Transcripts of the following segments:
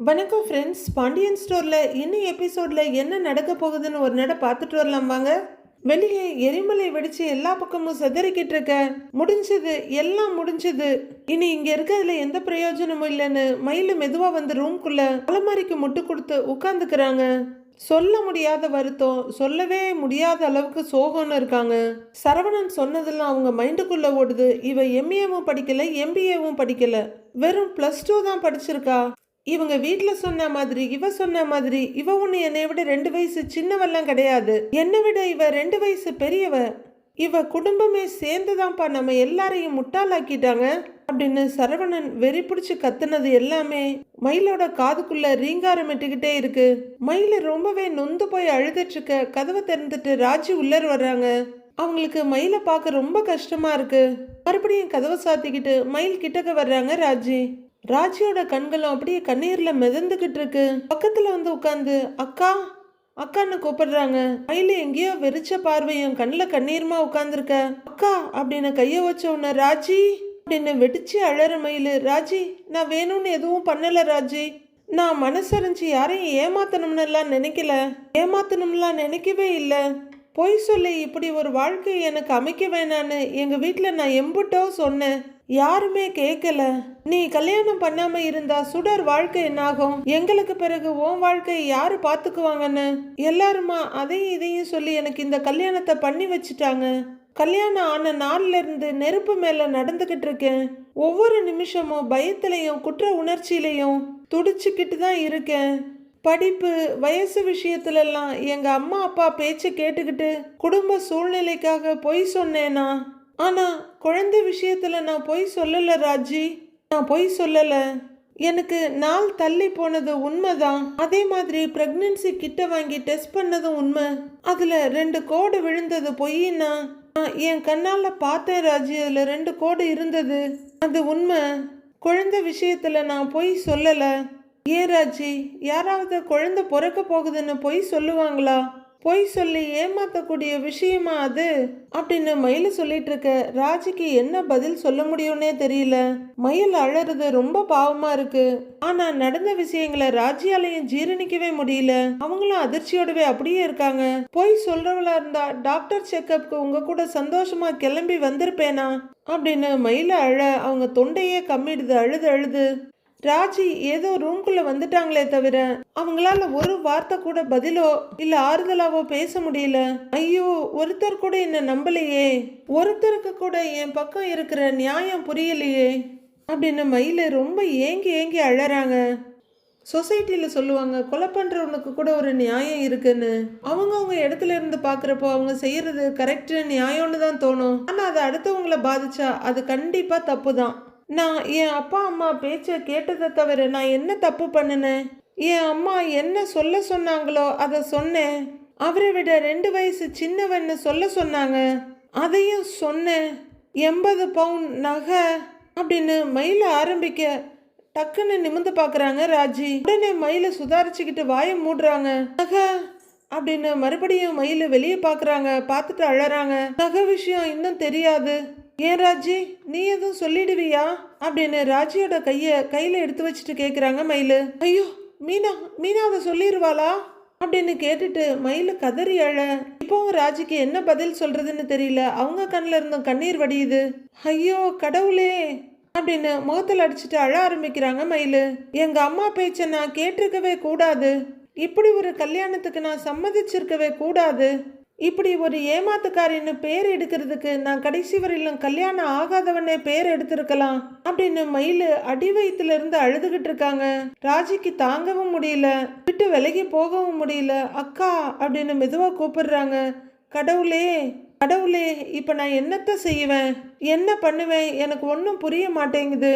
வணக்கம் ஃப்ரெண்ட்ஸ் பாண்டியன் ஸ்டோரில் இன்னும் எபிசோடில் என்ன நடக்க போகுதுன்னு ஒரு நட பார்த்துட்டு வரலாம் வாங்க. வெளியே எரிமலை வெடிச்சு எல்லா பக்கமும் சிதறிக்கிட்டு இருக்க. முடிஞ்சது எல்லாம் முடிஞ்சது. இனி இங்க இருக்கிறதுல எந்த பிரயோஜனமும் இல்லைன்னு மயில மெதுவா வந்து ரூம்குள்ள அலமாரிக்கு முட்டு கொடுத்து உட்காந்துக்கிறாங்க சொல்ல முடியாத வருத்தம் சொல்லவே முடியாத அளவுக்கு சோகம்னு இருக்காங்க. சரவணன் சொன்னதெல்லாம் அவங்க மைண்டுக்குள்ள ஓடுது. இவ எம்ஏவும் படிக்கல எம்பிஏவும் படிக்கல. வெறும் ப்ளஸ் டூ தான் படிச்சிருக்கா. இவங்க வீட்டில் சொன்ன மாதிரி இவ சொன்ன மாதிரி இவ ஒன்று என்னை விட ரெண்டு வயசு சின்னவெல்லாம் கிடையாது. என்னை விட இவ ரெண்டு வயசு பெரியவ. இவ குடும்பமே சேர்ந்துதான்ப்பா நம்ம எல்லாரையும் முட்டாளாக்கிட்டாங்க அப்படின்னு சரவணன் வெறி பிடிச்சு கத்துனது எல்லாமே மயிலோட காதுக்குள்ள ரீங்காரமிட்டுக்கிட்டே இருக்கு. மயில ரொம்பவே நொந்து போய் அழுதுட்டு இருக்க கதவை திறந்துட்டு ராஜி உள்ளர் வர்றாங்க. அவங்களுக்கு மயிலை பார்க்க ரொம்ப கஷ்டமா இருக்கு. மறுபடியும் கதவை சாத்திக்கிட்டு மயில் கிட்டக்க வர்றாங்க ராஜி. ராஜியோட கண்களும் அப்படியே கண்ணீரில் மிதந்துக்கிட்டு இருக்கு. பக்கத்தில் வந்து உட்காந்து அக்கா அக்கான்னு கூப்பிடுறாங்க. மயில எங்கேயோ வெறிச்ச பார்வையும் கண்ணில் கண்ணீருமா உட்காந்துருக்க அக்கா அப்படின்னு கையை வச்ச உடனே ராஜி அப்படின்னு வெடிச்சு அழற மயில் ராஜி நான் வேணும்னு எதுவும் பண்ணல ராஜி. நான் மனசறிஞ்சு யாரையும் ஏமாத்தணும்னுலாம் நினைக்கல. ஏமாத்தணும்லாம் நினைக்கவே இல்லை. பொய் சொல்லி இப்படி ஒரு வாழ்க்கை எனக்கு அமைக்க வேணான்னு எங்கள் வீட்டில் நான் எம்புட்டோ சொன்னேன். யாருமே கேட்கல நீ கல்யாணம் பண்ணாம இருந்தா சுடர் வாழ்க்கை என்னாகும்? எங்களுக்கு பிறகு உன் வாழ்க்கை யாரு பாத்துக்குவாங்கன்னு? எல்லாருமா அதையும் இதையும் சொல்லி எனக்கு இந்த கல்யாணத்தை பண்ணி வச்சுட்டாங்க. கல்யாணம் ஆன நாள்ல இருந்து நெருப்பு மேல நடந்துகிட்டு இருக்கேன். ஒவ்வொரு நிமிஷமும் பயத்திலையும் குற்ற உணர்ச்சியிலையும் துடிச்சுக்கிட்டு தான் இருக்கேன். படிப்பு வயசு விஷயத்துலலாம் எங்கள் அம்மா அப்பா பேச்சை கேட்டுக்கிட்டு குடும்ப சூழ்நிலைக்காக பொய் சொன்னேனா? ஆனால் குழந்தை விஷயத்தில் நான் பொய் சொல்லலை ராஜி. நான் பொய் சொல்லலை. எனக்கு நாள் தள்ளி போனது உண்மைதான். அதே மாதிரி பிரெக்னன்சி கிட்ட வாங்கி டெஸ்ட் பண்ணதும் உண்மை. அதில் ரெண்டு கோடு விழுந்தது பொய்னா நான் என் கண்ணால் பார்த்தேன் ராஜி. அதில் ரெண்டு கோடு இருந்தது. அது உண்மை. குழந்தை விஷயத்தில் நான் பொய் சொல்லலை. ஏன் ராஜி? யாராவது குழந்தை பிறக்க போகுதுன்னு பொய் சொல்லுவாங்களா? பொய் சொல்லி ஏமாத்தக்கூடிய விஷயமா அது? அப்படின்னு மயில் சொல்லிட்டு இருக்க ராஜிக்கு என்ன பதில் சொல்ல முடியும்னே தெரியல. மயில் அழறது ரொம்ப பாவமா இருக்கு. ஆனா நடந்த விஷயங்களை ராஜியாலையும் ஜீரணிக்கவே முடியல. அவங்களும் அதிர்ச்சியோடவே அப்படியே இருக்காங்க. பொய் சொல்றவளா இருந்தா டாக்டர் செக்கப்க்கு உங்க கூட சந்தோஷமா கிளம்பி வந்திருப்பேனா? அப்படின்னு மயில அழ அவங்க தொண்டையே கம்மிடுது அழுது அழுது. ராஜி ஏதோ ரூம்குள்ள வந்துட்டாங்களே தவிர அவங்களால ஒரு வார்த்தை கூட பதிலோ இல்ல ஆறுதலாவோ பேச முடியல. ஐயோ ஒருத்தர் கூட என்ன நம்பலையே. ஒருத்தருக்கு கூட என் பக்கம் இருக்கிற நியாயம் புரியலையே. அப்படின்னு மயில ரொம்ப ஏங்கி ஏங்கி அழறாங்க. சொசைட்டியில் சொல்லுவாங்க கொலை பண்ணுறவனுக்கு கூட ஒரு நியாயம் இருக்குன்னு. அவங்கவுங்க இடத்துல இருந்து பார்க்குறப்போ அவங்க செய்கிறது கரெக்டு நியாயம்னு தான் தோணும். ஆனால் அது அடுத்தவங்கள பாதிச்சா அது கண்டிப்பாக தப்பு தான் நான் என் அப்பா அம்மா பேச்சை கேட்டதை தவிர நான் என்ன தப்பு பண்ணினேன்? என் அம்மா என்ன சொல்ல சொன்னாங்களோ அதை சொன்னேன். அவரை விட ரெண்டு வயசு சின்னவன்னு சொல்ல சொன்னாங்க. அதையும் சொன்னேன். எண்பது பவுன் நகை அப்படின்னு மயில ஆரம்பிக்க டக்குன்னு நிமிந்து பார்க்குறாங்க ராஜி. உடனே மயில சுதாரிச்சுக்கிட்டு வாயை மூடுறாங்க. நகை அப்படின்னு மறுபடியும் மயில வெளியே பார்க்குறாங்க. பார்த்துட்டு அழறாங்க. நகை விஷயம் இன்னும் தெரியாது. ஏன் ராஜி? நீ எதுவும் சொல்லிடுவியா? அப்படின்னு ராஜியோட கையை கையில் எடுத்து வச்சுட்டு கேட்குறாங்க மயிலு. ஐயோ மீனா மீனா அதை சொல்லிடுவாளா அப்படின்னு கேட்டுட்டு மயில் கதறி அழ. இப்போவும் ராஜிக்கு என்ன பதில் சொல்கிறதுன்னு தெரியல. அவங்க கண்ணில் இருந்தும் கண்ணீர் வடியுது. ஐயோ கடவுளே! அப்படின்னு முகத்தில் அடிச்சுட்டு அழ ஆரம்பிக்கிறாங்க மயிலு. எங்கள் அம்மா பேச்சை நான் கேட்டிருக்கவே கூடாது. இப்படி ஒரு கல்யாணத்துக்கு நான் சம்மதிச்சிருக்கவே கூடாது. இப்படி ஒரு ஏமாத்துக்காரின்னு பேர் எடுக்கிறதுக்கு நான் கடைசி வரையிலும் கல்யாணம் ஆகாதவனே பேர் எடுத்திருக்கலாம் அப்படின்னு மயில் அடி வயிற்றுல இருந்து அழுதுகிட்டு இருக்காங்க. ராஜிக்கு தாங்கவும் முடியல விட்டு விலகி போகவும் முடியல. அக்கா அப்படின்னு மெதுவாக கூப்பிடுறாங்க. கடவுளே கடவுளே இப்போ நான் என்னத்த செய்வேன்? என்ன பண்ணுவேன்? எனக்கு ஒன்றும் புரிய மாட்டேங்குது.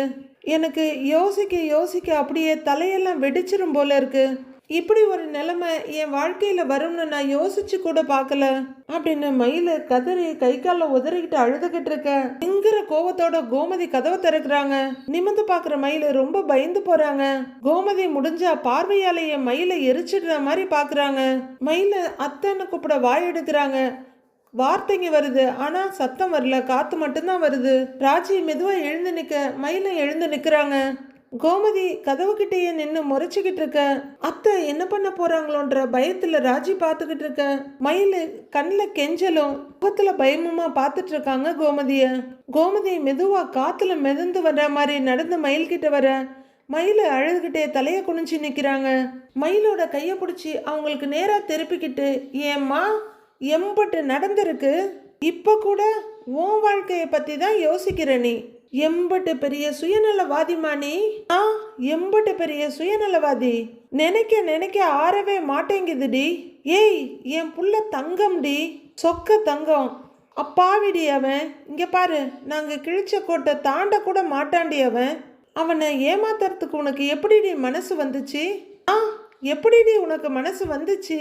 எனக்கு யோசிக்க யோசிக்க அப்படியே தலையெல்லாம் வெடிச்சிரும் போல இருக்கு. இப்படி ஒரு நிலைமை என் வாழ்க்கையில் வரும்னு நான் யோசிச்சு கூட பார்க்கல. அப்படின்னு மயில கதறி கை கால உதறிக்கிட்டு அழுதுகிட்டு இருக்க. எங்கிற கோவத்தோட கோமதி கதவை திறக்கிறாங்க. நிமிந்து பாக்குற மயில ரொம்ப பயந்து போறாங்க. கோமதி முடிஞ்சா பார்வையால என் மயில எரிச்சிடுற மாதிரி பாக்குறாங்க மயில அத்தைன்னு கூப்பிட வாய் எடுக்கிறாங்க. வார்த்தைங்க வருது. ஆனா சத்தம் வரல. காத்து மட்டும்தான் வருது. ராஜி மெதுவா எழுந்து நிக்க. மயிலை எழுந்து நிக்கிறாங்க. கோமதி கதவுக்கிட்டேயே நின்று முறைச்சிக்கிட்டு இருக்க. அத்தை என்ன பண்ண போறாங்களோன்ற பயத்துல ராஜி பார்த்துக்கிட்டு இருக்க. மயில் கண்ணில் கெஞ்சலும் முகத்துல பயமுமா பார்த்துட்டு இருக்காங்க கோமதிய. கோமதி மெதுவா காத்துல மிதந்து வர்ற மாதிரி நடந்து மயில் கிட்ட வர. மயில் அழுதுகிட்டே தலையை குனிஞ்சு நிற்கிறாங்க மயிலோட கையை பிடிச்சி அவங்களுக்கு நேராக திருப்பிக்கிட்டு ஏம்மா எம்பட்டு நடந்திருக்கு. இப்போ கூட உன் வாழ்க்கையை பற்றி தான் யோசிக்கிற நீ. எம்பட்டு பெரிய சுயநலவாதிமா நீ ஆ எம்பட்டு பெரிய சுயநலவாதி. நினைக்க நினைக்க ஆறவே மாட்டேங்குதுடி. ஏய் என் புள்ள தங்கம்டி. சொக்க தங்கம். அப்பாவிடி அவன். இங்கே பாரு நாங்கள் கிழிச்ச கோட்டை தாண்ட கூட மாட்டாண்டி அவன். அவனை ஏமாத்துறதுக்கு உனக்கு எப்படிடி மனசு வந்துச்சு? ஆ எப்படிடி உனக்கு மனசு வந்துச்சு?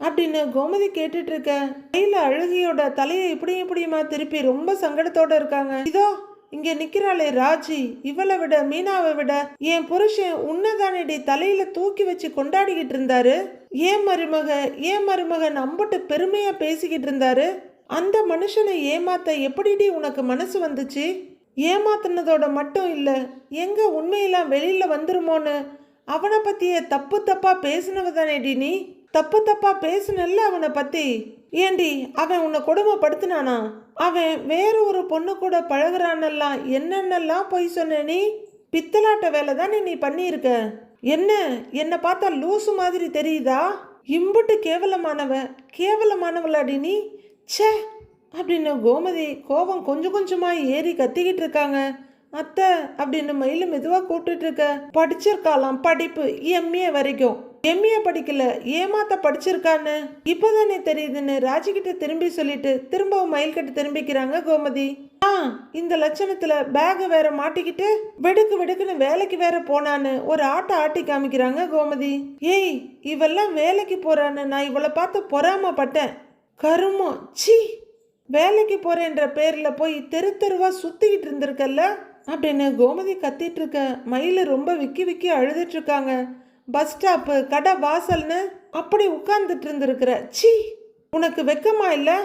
அப்படின்னு கோமதி கேட்டுட்டு இருக்க. கையில் அழுகியோட தலையை இப்படி இப்படியுமா திருப்பி ரொம்ப சங்கடத்தோட இருக்காங்க. இதோ இங்க நிக்கிறாளே ராஜி. இவளை விட மீனாவை விட என் புருஷன் உன்னதானடி தலையில தூக்கி வச்சு கொண்டாடிக்கிட்டு இருந்தாரு? ஏன் மருமக ஏன் மருமக நம்பட்டு பெருமையா பேசிக்கிட்டு இருந்தாரு? அந்த மனுஷனை ஏமாத்த எப்படிடி உனக்கு மனசு வந்துச்சு? ஏமாத்தினதோட மட்டும் இல்லை எங்க உண்மையெல்லாம் வெளியில வந்துருமோன்னு அவனை பத்தியே தப்பு தப்பா பேசினவ தானேடி நீ? தப்பு தப்பாக பேசுனல்ல அவனை பற்றி ஏண்டி அவன் உன்னை கொடுமைப்படுத்தினானா? அவன் வேற ஒரு பொண்ணு கூட பழகுறானெல்லாம் என்னென்னலாம் பொய் சொன்ன நீ? பித்தலாட்ட வேலை தானே நீ பண்ணியிருக்க? என்ன என்னை பார்த்தா லூசு மாதிரி தெரியுதா? இம்புட்டு கேவலமானவ கேவலமானவளாடி நீ? ச்சே அப்படின்னு கோமதி கோபம் கொஞ்சம் கொஞ்சமாக ஏறி கத்திக்கிட்டு இருக்காங்க. அத்தை அப்படின்னு மயிலும் மெதுவாக கூப்பிட்டுட்டு இருக்க. படிச்சிருக்காளாம் படிப்பு எம்ஏ வரைக்கும். எம்ஏ படிக்கல ஏமாத்த படிச்சிருக்கான்னு? இப்போதானே தெரியுதுன்னு ராஜிக்கிட்ட திரும்பி சொல்லிட்டு திரும்பவும் மயில்கிட்ட திரும்பிக்கிறாங்க கோமதி. ஆ இந்த லட்சணத்துல பேக வேற மாட்டிக்கிட்டு வெடுக்கு வெடுக்குன்னு வேலைக்கு வேற போனான்னு ஒரு ஆட்டை ஆட்டி காமிக்கிறாங்க கோமதி. ஏய் இவெல்லாம் வேலைக்கு போறான்னு நான் இவளை பார்த்து பொறாமப்பட்டேன். கருமம் ச்சீ! வேலைக்கு போறேன்ற பேர்ல போய் தெரு தெருவா சுத்திக்கிட்டு இருந்திருக்கல்ல? அப்படின்னு கோமதி கத்திட்டு இருக்க மயில ரொம்ப விக்கி விக்கி அழுதுட்டு இருக்காங்க. பஸ் ஸ்டாப்பு கடை வாசல்னு அப்படி உட்கார்ந்துட்டு இருந்திருக்கிற. ச்சீ உனக்கு வெக்கமா இல்லை?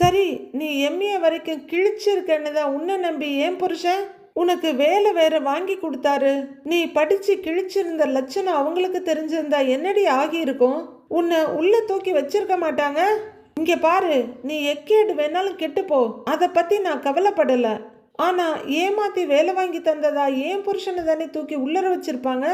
சரி நீ எம்ஏ வரைக்கும் கிழிச்சிருக்கன்னு தான் உன்னை நம்பி ஏன் புருஷன்? உனக்கு வேலை வேற வாங்கி கொடுத்தாரு. நீ படிச்சு கிழிச்சிருந்த லட்சணம் அவங்களுக்கு தெரிஞ்சிருந்தா என்னடி ஆகியிருக்கும்? உன்னை உள்ள தூக்கி வச்சிருக்க மாட்டாங்க? இங்க பாரு நீ எக்கேடு வேணாலும் கெட்டுப்போ. அதை பத்தி நான் கவலைப்படலை. ஆனா ஏமாத்தி வேலை வாங்கி தந்ததா ஏன் புருஷனை தானே தூக்கி உள்ளர வச்சிருப்பாங்க?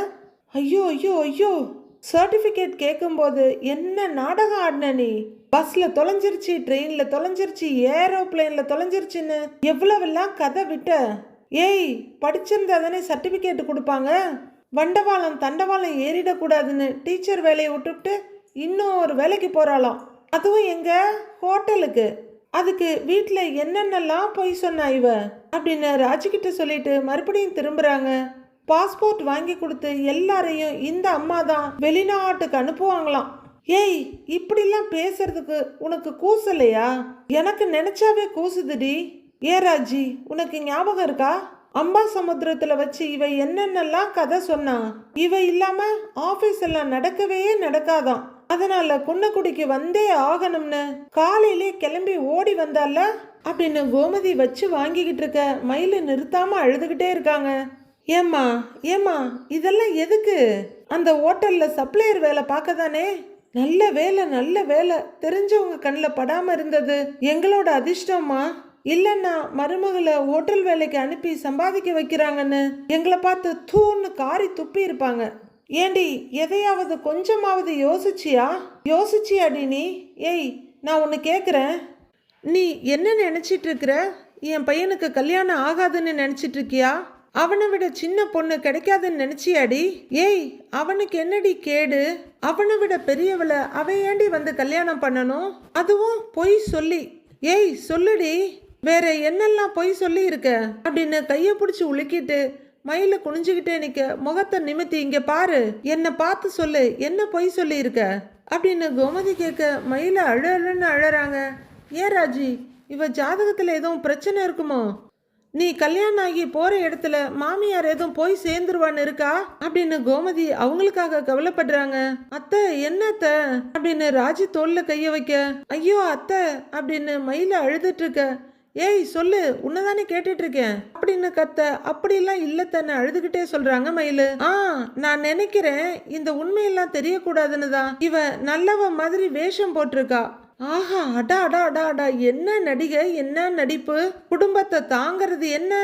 ஐயோ ஐயோ ஐயோ. சர்டிஃபிகேட் கேட்கும்போது என்ன நாடகம் ஆடின நீ? பஸ்ல தொலைஞ்சிருச்சு ட்ரெயின்ல தொலைஞ்சிருச்சு ஏரோப்ளேனில் தொலைஞ்சிருச்சுன்னு எவ்வளவெல்லாம் கதை விட்ட? ஏய் படிச்சிருந்தா தானே சர்டிஃபிகேட் கொடுப்பாங்க? வண்டவாளம் தண்டவாளம் ஏறிடக்கூடாதுன்னு டீச்சர் வேலையை விட்டுவிட்டு இன்னும் ஒரு வேலைக்கு போறாளாம். அதுவும் எங்க? ஹோட்டலுக்கு. அதுக்கு வீட்டில் என்னென்னலாம் பொய் சொன்னா இவ? அப்படின்னு ராஜுக்கிட்ட சொல்லிட்டு மறுபடியும் திரும்புறாங்க. பாஸ்போர்ட் வாங்கி கொடுத்து எல்லாரையும் இந்த அம்மா தான் வெளிநாட்டுக்கு அனுப்புவாங்களாம். ஏய் இப்படிலாம் பேசுறதுக்கு உனக்கு கூசலையா? எனக்கு நினைச்சாவே கூசுதுடி. ஏ ராஜி உனக்கு ஞாபகம் இருக்கா? அம்பா சமுத்திரத்துல வச்சு இவ என்னென்னலாம் கதை சொன்னா இவ இல்லாம ஆபீஸ் எல்லாம் நடக்கவே நடக்காதாம். அதனால குன்னக்குடிக்கு வந்தே ஆகணும்னு காலையிலே கிளம்பி ஓடி வந்தால அப்படின்னு கோமதி வச்சு வாங்கிக்கிட்டு இருக்க மயில நிறுத்தாம அழுதுகிட்டே இருக்காங்க. ஏம்மா ஏம்மா இதெல்லாம் எதுக்கு? அந்த ஹோட்டலில் சப்ளையர் வேலை பார்க்க தானே நல்ல வேலை நல்ல வேலை. தெரிஞ்சவங்க கண்ணில் படாமல் இருந்தது. எங்களோட அதிர்ஷ்டம்மா. இல்லைன்னா மருமகளை ஹோட்டல் வேலைக்கு அனுப்பி சம்பாதிக்க வைக்கிறாங்கன்னு எங்களை பார்த்து தூன்னு காரி துப்பி இருப்பாங்க. ஏண்டி எதையாவது கொஞ்சமாவது யோசிச்சியா? யோசிச்சியாடி நீ? ஏய் நான் ஒன்று கேட்குறேன் நீ என்ன நினச்சிட்டு இருக்கிற? என் பையனுக்கு கல்யாணம் ஆகாதுன்னு நினச்சிட்டு இருக்கியா? அவனை விட சின்ன பொண்ணு கிடைக்காதுன்னு நினைச்சியாடி? ஏய் அவனுக்கு என்னடி கேடு? அவனை விட பெரியவளை அவ ஏண்டி வந்து கல்யாணம் பண்ணணும்? அதுவும் பொய் சொல்லி. ஏய் சொல்லுடி. வேற என்னெல்லாம் பொய் சொல்லி இருக்க அப்படின்னு கையை பிடிச்சி உலுக்கிட்டு மயில குனிஞ்சுக்கிட்டே நிக்க முகத்தை நிமித்தி இங்க பாரு என்னை பார்த்து சொல்லு என்ன பொய் சொல்லி இருக்க அப்படின்னு கோமதி கேட்க மயில அழு அழுன்னு அழறாங்க. ஏ ராஜி இவ ஜாதகத்துல எதுவும் பிரச்சனை இருக்குமோ? நீ கல்யாணம் ஆகி போகிற இடத்துல மாமியார் எதுவும் போய் சேர்ந்துருவான்னு இருக்கா? அப்படின்னு கோமதி அவங்களுக்காக கவலைப்படுறாங்க. அத்தை என்ன அத்தை? அப்படின்னு ராஜி தோல்ல கைய வைக்க ஐயோ அத்தை அப்படின்னு மயில அழுதுட்டு இருக்க ஏய் சொல்லு உன்னதானே கேட்டுட்டு இருக்கேன் அப்படின்னு கத்த அப்படிலாம் இல்ல தன்னை அழுதுகிட்டே சொல்றாங்க மயிலு. ஆ நான் நினைக்கிறேன் இந்த உண்மையெல்லாம் தெரியக்கூடாதுன்னு தான். இவ நல்லவ மாதிரி வேஷம் போட்டிருக்கா. ஆஹா அடா அடா அடா அடா. என்ன நடிகை என்ன நடிப்பு? குடும்பத்தை தாங்கிறது என்ன?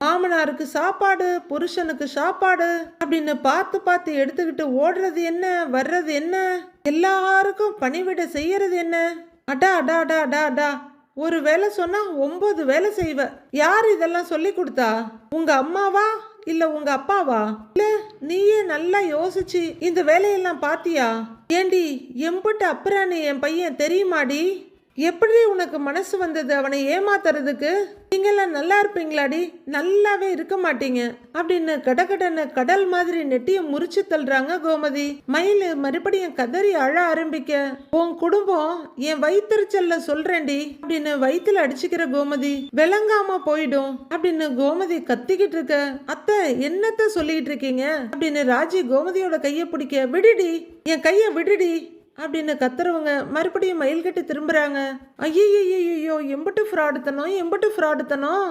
மாமனாருக்கு சாப்பாடு புருஷனுக்கு சாப்பாடு அப்படின்னு பார்த்து பார்த்து எடுத்துக்கிட்டு ஓடுறது என்ன? வர்றது என்ன? எல்லாருக்கும் பணிவிட செய்யறது என்ன? அடா அடா அடா அடா அடா. ஒரு வேலை சொன்னா ஒன்பது வேலை செய்வ. யார் இதெல்லாம் சொல்லி கொடுத்தா? உங்க அம்மாவா? இல்ல உங்க அப்பாவா? இல்ல நீயே நல்லா யோசிச்சு இந்த வேலையெல்லாம் பாத்தியா? ஏண்டி எம்புட்டு அப்புறான்னு என் பையன் தெரியுமாடி? எப்படி உனக்கு மனசு வந்தது? அவனை ஏமாத்துறதுக்கு? நீங்கெல்லாம் நல்லா இருப்பீங்களாடி. நல்லாவே இருக்க மாட்டீங்க. அப்படின்னு கடகடன கடல் மாதிரி நெட்டிய முறிச்சு தள்ளுறாங்க கோமதி. மயில் மறுபடியும் கதறி அழ ஆரம்பிக்க உன் குடும்பம் என் வயிற்றுச்சல்ல சொல்றேன்டி அப்படின்னு வயிற்றுல அடிச்சுக்கிற கோமதி. விளங்காம போயிடும் அப்படின்னு கோமதி கத்திக்கிட்டு இருக்க அத்தை என்னத்த சொல்லிட்டு இருக்கீங்க? அப்படின்னு ராஜி கோமதியோட கைய பிடிக்க விடுடி என் கைய விடுடி அப்படின்னு கத்துறவங்க மறுபடியும் மயில் கட்டி திரும்புறாங்க. ஐயோ எம்பட்டு ஃப்ராடுத்தனும் எம்பட்டு ஃப்ராடுத்தனும்.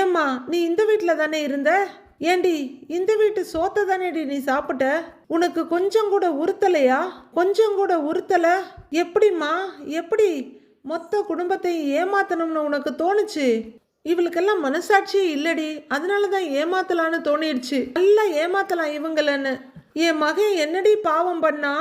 ஏம்மா நீ இந்த வீட்டில் தானே இருந்த? ஏண்டி இந்த வீட்டு சோத்தை தானேடி நீ சாப்பிட்ட? உனக்கு கொஞ்சம் கூட உறுத்தலையா? கொஞ்சம் கூட உறுத்தலை? எப்படிம்மா எப்படி? மொத்த குடும்பத்தையும் ஏமாத்தணும்னு உனக்கு தோணுச்சு? இவளுக்கெல்லாம் மனசாட்சியே இல்லடி. அதனால தான் ஏமாத்தலான்னு தோணிடுச்சு. நல்லா ஏமாத்தலாம் இவங்களன்னு. என் மகன் என்னடி பாவம் பண்ணா?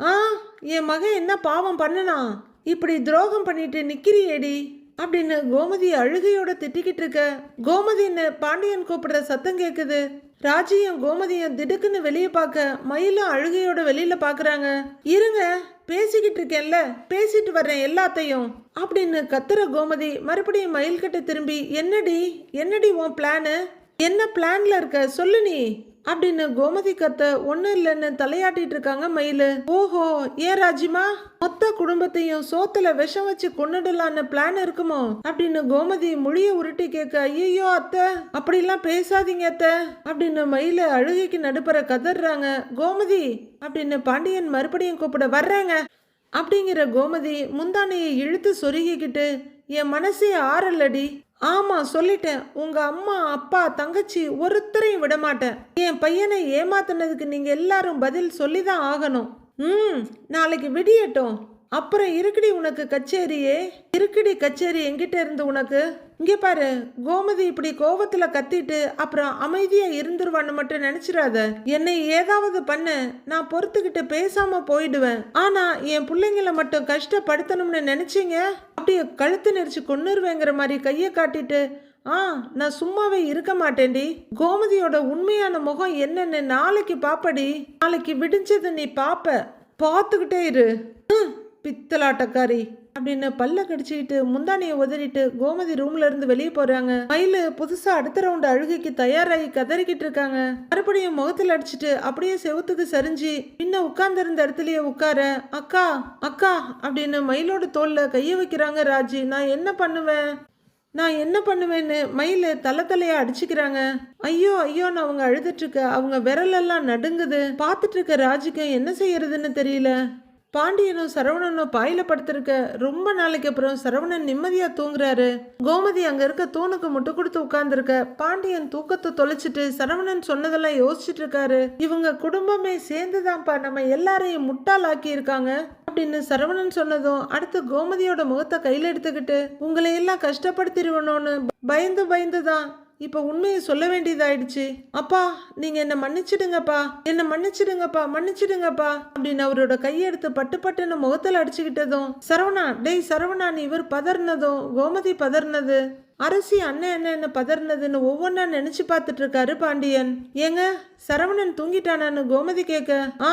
ஆ என் மகன் என்ன பாவம் பண்ணனா? இப்படி துரோகம் பண்ணிட்டு நிக்கிறியேடி? அப்படின்னு கோமதி அழுகையோட திட்டிக்கிட்டு இருக்க. கோமதின்னு பாண்டியன் கூப்பிடுற சத்தம் கேட்குது ராஜியும் கோமதியும் திடுக்குன்னு வெளியே பார்க்க மயிலும் அழுகையோட வெளியில பாக்குறாங்க. இருங்க பேசிக்கிட்டு இருக்கேன்ல பேசிட்டு வர்றேன் எல்லாத்தையும் அப்படின்னு கத்துற கோமதி மறுபடியும் மயில்கிட்ட திரும்பி என்னடி என்னடி உன் பிளானு என்ன பிளான்ல இருக்க? சொல்லு நீ. அப்படின்னு கோமதி கத்த ஒன்றும் இல்லைன்னு தலையாட்டிட்டு இருக்காங்க மயிலு. ஓஹோ ஏன் ராஜிமா? மொத்த குடும்பத்தையும் சோத்துல விஷம் வச்சு கொண்டுடலான்னு பிளான் இருக்குமோ? அப்படின்னு கோமதி மொழிய உருட்டி கேட்க ஐயோ அத்தை அப்படிலாம் பேசாதீங்க அத்தை அப்படின்னு மயில அழுகைக்கு நடுப்புற கதறாங்க கோமதி அப்படின்னு பாண்டியன் மறுபடியும் கூப்பிட வர்றேங்க அப்படிங்கிற கோமதி முந்தானையை இழுத்து சொருகிக்கிட்டு என் மனசே ஆறல்லடி ஆமாம் சொல்லிட்டேன். உங்கள் அம்மா அப்பா தங்கச்சி ஒருத்தரையும் விடமாட்டேன். என் பையனை ஏமாத்தினதுக்கு நீங்கள் எல்லாரும் பதில் சொல்லி தான் ஆகணும். ம் நாளைக்கு விடியட்டும். அப்புறம் இருக்குடி உனக்கு கச்சேரியே? இருக்குடி கச்சேரி எங்கிட்ட இருந்து உனக்கு? இங்கே பாரு கோமதி இப்படி கோவத்தில் கத்திட்டு அப்புறம் அமைதியாக இருந்துருவான்னு மட்டும் நினச்சிடாத. என்னை ஏதாவது பண்ண நான் பொறுத்துக்கிட்டு பேசாமல் போயிடுவேன். ஆனால் என் பிள்ளைங்கள மட்டும் கஷ்டப்படுத்தணும்னு நினச்சிங்க? அப்படியே கழுத்து நெரிச்சு கொன்னுருவேங்கிற மாதிரி கையை காட்டிட்டு ஆ நான் சும்மாவே இருக்க மாட்டேன்டி. கோமதியோட உண்மையான முகம் என்னன்னு நாளைக்கு பாப்படி. நாளைக்கு விடிஞ்சது நீ பாப்ப. பார்த்துக்கிட்டே இரு. பித்தலாட்டக்காரி. அப்படின்னு பல்ல கடிச்சிக்கிட்டு முந்தானியை உதறிட்டு கோமதி ரூம்ல இருந்து வெளியே போறாங்க. மயிலு புதுசா அடுத்த ரவுண்ட் அழுகைக்கு தயாராகி கதறிக்கிட்டு இருக்காங்க. மறுபடியும் முகத்தில் அடிச்சிட்டு அப்படியே செவுத்துக்கு சரிஞ்சு பின்ன உட்கார்ந்திருந்த இடத்துலயே உட்கார அக்கா அக்கா அப்படின்னு மயிலோட தோல்ல கைய வைக்கிறாங்க ராஜி. நான் என்ன பண்ணுவேன்? நான் என்ன பண்ணுவேன்னு? மயில் தலை தலையா அடிச்சுக்கிறாங்க. ஐயோ ஐயோன்னு அவங்க அழுதுட்டு இருக்க அவங்க விரலெல்லாம் நடுங்குது. பார்த்துட்டு இருக்க ராஜுக்கு என்ன செய்யறதுன்னு தெரியல. பாண்டியனும் சரவணனும் பாயில படுத்திருக்க ரொம்ப நாளைக்கு அப்புறம் சரவணன் நிம்மதியா தூங்குறாரு. கோமதி அங்க இருக்க தூணுக்கு முட்டு கொடுத்து உட்கார்ந்துருக்க. பாண்டியன் தூக்கத்தை தொலைச்சிட்டு சரவணன் சொன்னதெல்லாம் யோசிச்சுட்டு இருக்காரு. இவங்க குடும்பமே சேர்ந்துதான்ப்பா நம்ம எல்லாரையும் முட்டாளாக்கி இருக்காங்க அப்படின்னு சரவணன் சொன்னதும் அடுத்து கோமதியோட முகத்தை கையில எடுத்துக்கிட்டு உங்களை எல்லாம் கஷ்டப்படுத்திடுவனோன்னு பயந்து பயந்து தான் இப்போ உண்மையை சொல்ல வேண்டியதாயிடுச்சு. அப்பா நீங்க என்ன மன்னிச்சிடுங்கப்பா. என்ன மன்னிச்சிடுங்கப்பா மன்னிச்சிடுங்கப்பா. அப்படின்னு அவரோட கையெடுத்து பட்டு பட்டுன்னு முகத்தில் அடிச்சுக்கிட்டதும் சரவணா டேய் சரவணா நீ இவர் பதறினதும் கோமதி பதறினது. அரசி அண்ணன் என்ன பதறினதுன்னு ஒவ்வொன்றா நினைச்சு பார்த்துட்டு இருக்காரு பாண்டியன். ஏங்க சரவணன் தூங்கிட்டானான்னு கோமதி கேட்க ஆ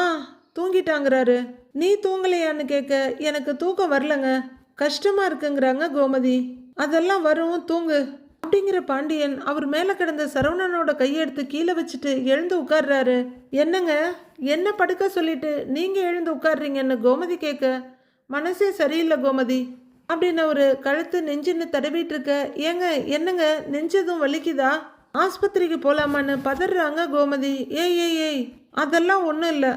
தூங்கிட்டாங்கிறாரு. நீ தூங்கலையான்னு கேட்க எனக்கு தூக்கம் வரலங்க. கஷ்டமா இருக்குங்கிறாங்க கோமதி. அதெல்லாம் வரும் தூங்கு. அப்படிங்கிற பாண்டியன் அவர் மேலே கிடந்த சரவணனோட கையெடுத்து கீழே வச்சுட்டு எழுந்து உட்கார்றாரு. என்னங்க? என்ன படுக்க சொல்லிட்டு நீங்கள் எழுந்து உட்கார்றீங்கன்னு கோமதி கேட்க மனசே சரியில்லை கோமதி அப்படின்னு ஒரு கழுத்து நெஞ்சுன்னு தடவிட்டு இருக்க ஏங்க என்னங்க? நெஞ்சதும் வலிக்குதா? ஆஸ்பத்திரிக்கு போலாமான்னு பதறாங்க கோமதி. ஏய் ஏய் ஏய் அதெல்லாம் ஒன்றும் இல்லை.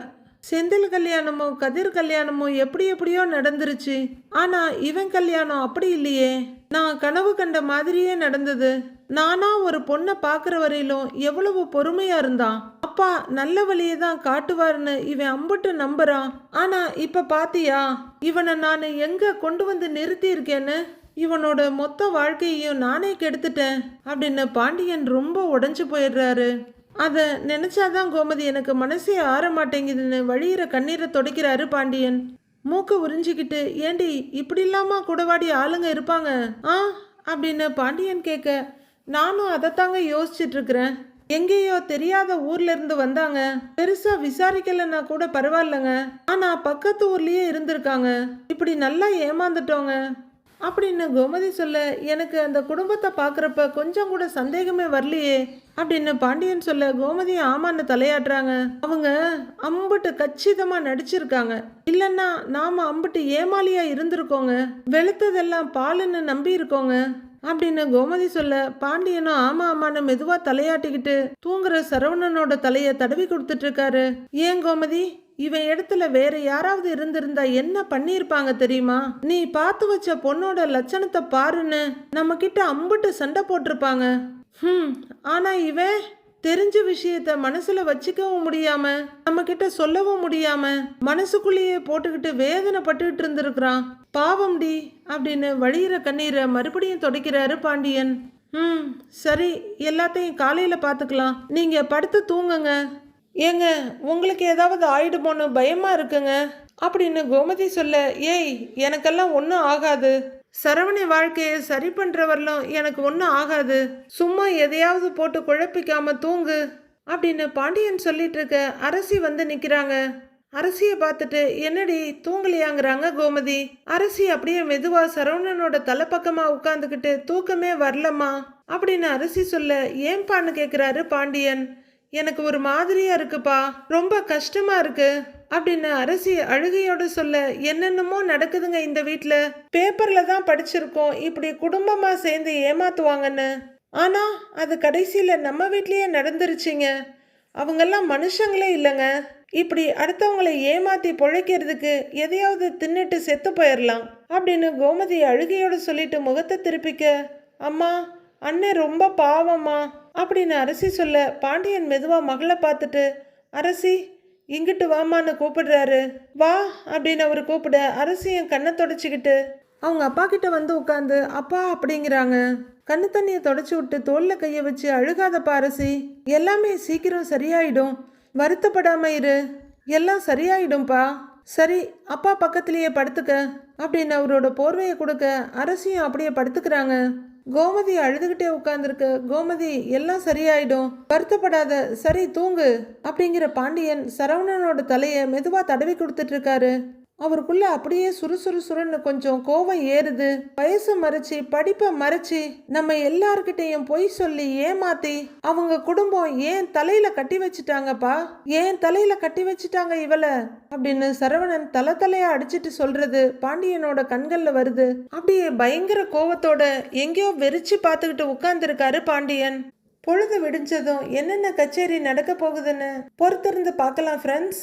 செந்தில் கல்யாணமோ கதிர் கல்யாணமோ எப்படி எப்படியோ நடந்துருச்சு. ஆனால் இவன் கல்யாணம் அப்படி இல்லையே. நான் கனவு கண்ட மாதிரியே நடந்தது. நானா ஒரு பொண்ணை பார்க்குற வரையிலும் எவ்வளவு பொறுமையா இருந்தான். அப்பா நல்ல வழியை தான் காட்டுவாருன்னு இவன் அம்புட்டு நம்புறான். ஆனா இப்ப பாத்தியா? இவனை நான் எங்க கொண்டு வந்து நிறுத்தி இருக்கேன்னு இவனோட மொத்த வாழ்க்கையையும் நானே கெடுத்துட்டேன். அப்படின்னு பாண்டியன் ரொம்ப உடஞ்சு போயிடுறாரு. அதை நினைச்சாதான் கோமதி எனக்கு மனசே ஆற மாட்டேங்குதுன்னு வழியிற கண்ணீரை துடைக்கிறாரு பாண்டியன். மூக்க உறிஞ்சிக்கிட்டு ஏண்டி இப்படி இல்லாமா கூடவாடி ஆளுங்க இருப்பாங்க? ஆ? அப்படின்னு பாண்டியன் கேட்க நானும் அதைத்தாங்க யோசிச்சுட்டு இருக்கிறேன் எங்கேயோ தெரியாத ஊர்ல இருந்து வந்தாங்க. பெருசா விசாரிக்கலன்னா கூட பரவாயில்லங்க. ஆனா பக்கத்து ஊர்லயே இருந்திருக்காங்க. இப்படி நல்லா ஏமாந்துட்டோங்க. அப்படின்னு கோமதி சொல்ல எனக்கு அந்த குடும்பத்தை பார்க்குறப்ப கொஞ்சம் கூட சந்தேகமே வரலையே அப்படின்னு பாண்டியன் சொல்ல கோமதி ஆமான்னு தலையாட்டுறாங்க. அவங்க அம்புட்டு கச்சிதமாக நடிச்சிருக்காங்க. இல்லைன்னா நாம அம்புட்டு ஏமாலியா இருந்திருக்கோங்க. வெளுத்ததெல்லாம் பாலுன்னு நம்பி இருக்கோங்க. அப்படின்னு கோமதி சொல்ல பாண்டியனும் ஆமா ஆமான்னு மெதுவா தலையாட்டிக்கிட்டு தூங்குற சரவணனோட தலையை தடவி கொடுத்துட்டு இருக்காரு. ஏன் கோமதி? இவன் இடத்துல வேற யாராவது இருந்திருந்தா என்ன பண்ணியிருப்பாங்க தெரியுமா? நீ பார்த்து வச்ச பொண்ணோட லட்சணத்தை பாருன்னு நம்ம கிட்ட அம்புட்டு சண்டை போட்டிருப்பாங்க. ஹம் ஆனா இவன் தெரிஞ்ச விஷயத்த மனசுல வச்சுக்கவும் முடியாம நம்ம கிட்ட சொல்லவும் முடியாம மனசுக்குள்ளேயே போட்டுக்கிட்டு வேதனை பட்டுக்கிட்டு இருந்திருக்கிறான். பாவம் டி அப்படின்னு வழியிற கண்ணீரை மறுபடியும் துடைக்கிறாரு பாண்டியன். ம் சரி எல்லாத்தையும் காலையில பார்த்துக்கலாம். நீங்க படுத்து தூங்குங்க. ஏங்க உங்களுக்கு ஏதாவது ஆயிடுமோன்னு பயமா இருக்குங்க. அப்படின்னு கோமதி சொல்ல ஏய் எனக்கெல்லாம் ஒன்றும் ஆகாது. சரவணி வாழ்க்கையை சரி பண்ணுறவரெல்லாம் எனக்கு ஒன்றும் ஆகாது. சும்மா எதையாவது போட்டு குழப்பிக்காம தூங்கு அப்படின்னு பாண்டியன் சொல்லிட்டு இருக்க அரசி வந்து நிற்கிறாங்க அரசியை பார்த்துட்டு என்னடி தூங்கலையாங்கிறாங்க கோமதி. அரசி அப்படியே மெதுவா சரவணனோட தலைப்பக்கமா உட்காந்துக்கிட்டு தூக்கமே வரலம்மா அப்படின்னு அரசி சொல்ல ஏன்பான்னு கேட்குறாரு பாண்டியன். எனக்கு ஒரு மாதிரியா இருக்குப்பா. ரொம்ப கஷ்டமா இருக்கு. அப்படின்னு அரசி அழுகையோட சொல்ல என்னென்னமோ நடக்குதுங்க இந்த வீட்டில் பேப்பரில் தான் படிச்சிருக்கோம். இப்படி குடும்பமாக சேர்ந்து ஏமாத்துவாங்கன்னு. ஆனால் அது கடைசியில் நம்ம வீட்லேயே நடந்துருச்சுங்க. அவங்கெல்லாம் மனுஷங்களே இல்லைங்க. இப்படி அடுத்தவங்களை ஏமாத்தி பொழைக்கிறதுக்கு எதையாவது தின்னுட்டு செத்து போயிடலாம் அப்படின்னு கோமதி அழுகையோடு சொல்லிட்டு முகத்தை திருப்பிக்க அம்மா அண்ணன் ரொம்ப பாவம்மா. அப்படின்னு அரசி சொல்ல பாண்டியன் மெதுவாக மகளை பார்த்துட்டு அரசி இங்கிட்டு வாமான்னு கூப்பிடுறாரு. வா அப்படின்னு அவர் கூப்பிட அரசியும் கண்ணை தொடச்சிக்கிட்டு அவங்க அப்பா கிட்ட வந்து உட்காந்து அப்பா அப்படிங்கிறாங்க. கண்ணு தண்ணியை தொடச்சி விட்டு தோளில் கையை வச்சு அழுகாதப்பா அரசி. எல்லாமே சீக்கிரம் சரியாயிடும். வருத்தப்படாம இரு. எல்லாம் சரியாயிடும்பா. சரி அப்பா பக்கத்திலேயே படுத்துக்க அப்படின்னு அவரோட போர்வையை கொடுக்க அரசியும் அப்படியே படுத்துக்கிறாங்க. கோமதி அழுதுகிட்டே உட்கார்ந்துருக்க. கோமதி எல்லாம் சரியாயிடும். வருத்தப்படாத சரி தூங்கு. அப்படிங்கிற பாண்டியன் சரவணனோட தலையை மெதுவா தடவி கொடுத்துட்டு இருக்காரு. அவருக்குள்ள அப்படியே சுறுசுறு சுருன்னு கொஞ்சம் கோவம் ஏறுது. வயசு மறைச்சு படிப்பை மறைச்சு நம்ம எல்லார்கிட்டையும் பொய் சொல்லி ஏமாத்தி அவங்க குடும்பம் ஏன் தலையில கட்டி வச்சுட்டாங்கப்பா? ஏன் தலையில கட்டி வச்சுட்டாங்க இவளை? அப்படின்னு சரவணன் தலை தலையா அடிச்சிட்டு சொல்றது பாண்டியனோட கண்கள்ல வருது. அப்படியே பயங்கர கோவத்தோட எங்கேயோ வெறிச்சு பார்த்துக்கிட்டு உட்கார்ந்துருக்காரு பாண்டியன். பொழுது விடிஞ்சதும் என்னென்ன கச்சேரி நடக்க போகுதுன்னு பொறுத்திருந்து பார்க்கலாம் ஃப்ரெண்ட்ஸ்